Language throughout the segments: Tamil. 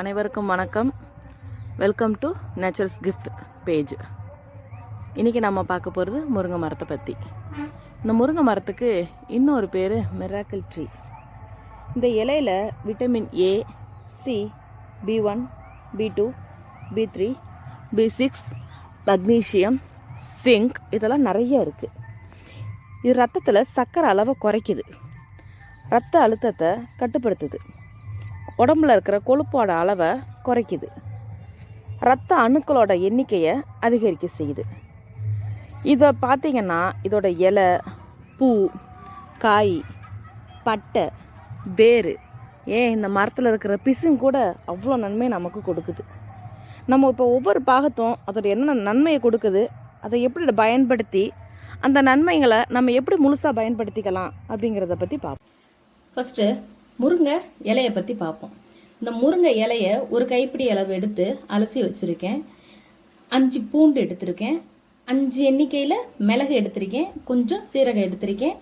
அனைவருக்கும் வணக்கம். Welcome to nature's gift page இன்றைக்கி நம்ம பார்க்க போகிறது முருங்கை மரத்தை பற்றி இந்த முருங்கை மரத்துக்கு இன்னொரு பேர் மிராக்கிள் ட்ரீ இந்த இலையில் vitamin A C B one B two B three B six magnesium zinc இதெல்லாம் நிறைய இருக்குது இது ரத்தத்தில் சர்க்கரை அளவை குறைக்குது. ரத்த அழுத்தத்தை கட்டுப்படுத்துது. உடம்புல இருக்கிற கொழுப்போட அளவை குறைக்குது. ரத்த அணுக்களோட எண்ணிக்கையை அதிகரிக்க செய்யுது. இதை பார்த்தீங்கன்னா இதோட இலை பூ காய் பட்டை வேர் ஏன் இந்த மரத்தில் இருக்கிற பிசும் கூட அவ்வளோ நன்மை நமக்கு கொடுக்குது. நம்ம இப்போ ஒவ்வொரு பாகத்தும் அதோட என்ன நன்மையை கொடுக்குது அதை எப்படி பயன்படுத்தி அந்த நன்மைகளை நம்ம எப்படி முழுசாக பயன்படுத்திக்கலாம் அப்படிங்கிறத பற்றி பார்ப்போம் ஃபஸ்ட்டு முருங்கை இலையை பற்றி பார்ப்போம் இந்த முருங்கை இலையை ஒரு கைப்பிடி அளவு எடுத்து அலசி வச்சுருக்கேன். அஞ்சு பூண்டு எடுத்திருக்கேன். அஞ்சு எண்ணிக்கையில் மிளகு எடுத்திருக்கேன். கொஞ்சம் சீரகம் எடுத்திருக்கேன்.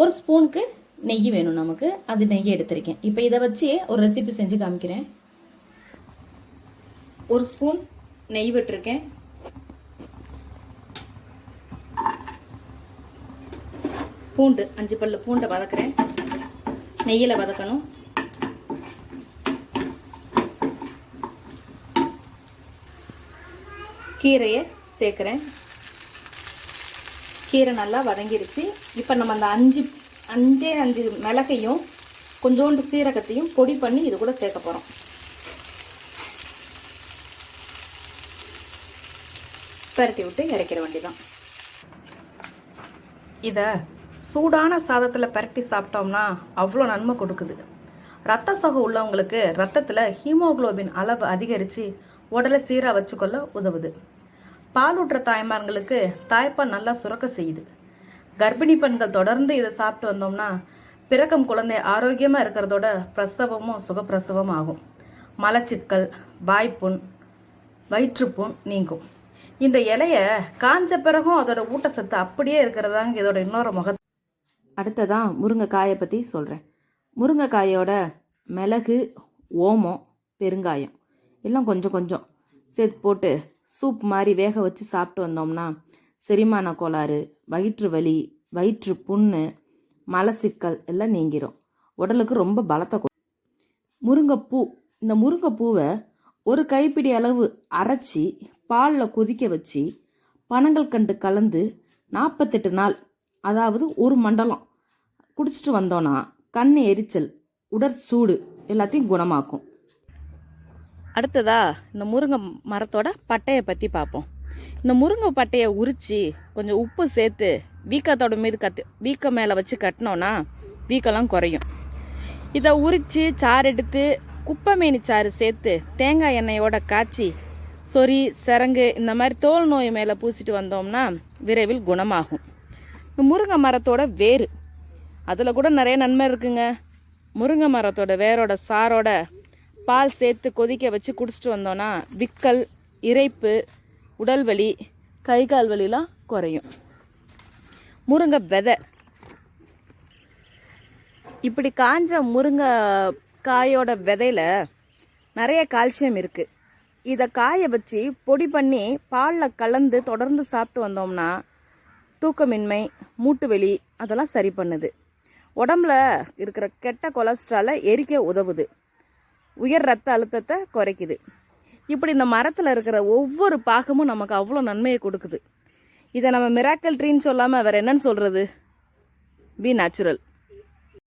ஒரு ஸ்பூனுக்கு நெய் வேணும் நமக்கு. அது நெய் எடுத்திருக்கேன். இப்போ இதை வச்சு ஒரு ரெசிபி செஞ்சு காமிக்கிறேன். ஒரு ஸ்பூன் நெய் விட்டுருக்கேன். பூண்டு அஞ்சு பல்லு பூண்டை வதக்குறேன். நெய்யில் வதக்கணும். கீரையை சேர்க்குறேன். கீரை நல்லா வதங்கிருச்சு. இப்போ நம்ம அந்த அஞ்சு அஞ்சே அஞ்சு மிளகையும் கொஞ்சோண்டு சீரகத்தையும் பொடி பண்ணி இது கூட சேர்க்க போகிறோம் பரட்டி விட்டு இறக்கிற வேண்டிதான் இதை சூடான சாதத்தில் பரட்டி சாப்பிட்டோம்னா அவ்வளோ நன்மை கொடுக்குது. ரத்த சோகை உள்ளவங்களுக்கு ரத்தத்தில் ஹீமோகுளோபின் அளவு அதிகரித்து உடலை சீராக வச்சுக்கொள்ள உதவுது. பாலூட்டுற தாய்மார்களுக்கு தாய்ப்பால் நல்லா சுரக்க செய்யுது. கர்ப்பிணி பெண்கள் தொடர்ந்து இதை சாப்பிட்டு வந்தோம்னா பிறக்கும் குழந்தை ஆரோக்கியமாக இருக்கிறதோட பிரசவமும் சுகப்பிரசவம் ஆகும். மலச்சிக்கல் வாய்ப்புண் வயிற்றுப்புண் நீங்கும். இந்த இலைய காஞ்ச பிறகும் அதோட ஊட்டச்சத்து அப்படியே இருக்கிறதாங்க இதோட இன்னொரு முக அடுத்ததான் முருங்கைக்காயை பற்றி சொல்கிறேன் முருங்கைக்காயோட மிளகு ஓமம் பெருங்காயம் எல்லாம் கொஞ்சம் கொஞ்சம் சேர்த்து போட்டு சூப் மாதிரி வேக வச்சு சாப்பிட்டு வந்தோம்னா செரிமான கோளாறு வயிற்று வலி வயிற்று புண்ணு மலசிக்கல் எல்லாம் நீங்கிரும். உடலுக்கு ரொம்ப பலத்தை கொடு முருங்கைப்பூ இந்த முருங்கைப்பூவை ஒரு கைப்பிடி அளவு அரைச்சி பாலில் கொதிக்க வச்சு பனங்கள் கண்டு கலந்து நாற்பத்தெட்டு நாள் அதாவது ஒரு மண்டலம். குடிச்சிட்டு வந்தோன்னா கண் எரிச்சல் உடற்சூடு எல்லாத்தையும் குணமாக்கும். அடுத்ததா இந்த முருங்கை மரத்தோட பட்டையை பற்றி பார்ப்போம். இந்த முருங்கை பட்டையை உரித்து கொஞ்சம் உப்பு சேர்த்து வீக்கத்தோட மீது கத்து வீக்கம் மேலே வச்சு கட்டினோன்னா வீக்கெல்லாம் குறையும். இதை உரித்து சாறு எடுத்து குப்பைமேனி சாறு சேர்த்து தேங்காய் எண்ணெயோட காய்ச்சி சொறி சரங்கு இந்த மாதிரி தோல் நோய் மேலே பூசிட்டு வந்தோம்னா விரைவில் குணமாகும். முருங்கை மரத்தோட வேர். அதில் கூட நிறைய நன்மை இருக்குங்க. முருங்கை மரத்தோட வேரோட சாரோட பால் சேர்த்து கொதிக்க வச்சு குடிச்சிட்டு வந்தோன்னா விக்கல் இறைப்பு உடல் வலி கை கால் வலிலாம் குறையும். முருங்கை விதை. இப்படி காஞ்ச முருங்கை காயோட விதையில நிறைய கால்சியம் இருக்குது இதை காய வச்சு பொடி பண்ணி பாலில் கலந்து தொடர்ந்து சாப்பிட்டு வந்தோம்னா தூக்கமின்மை மூட்டு அதெல்லாம் சரி பண்ணுது. உடம்புல இருக்கிற கெட்ட கொலஸ்ட்ராலை எரிக்க உதவுது. உயர் ரத்த அழுத்தத்தை குறைக்குது. இப்படி இந்த மரத்தில் இருக்கிற ஒவ்வொரு பாகமும் நமக்கு அவ்வளோ நன்மையை கொடுக்குது. இதை நம்ம மிராக்கல் ட்ரீன்னு சொல்லாமல் வேறு என்னன்னு சொல்கிறது பி நேச்சுரல்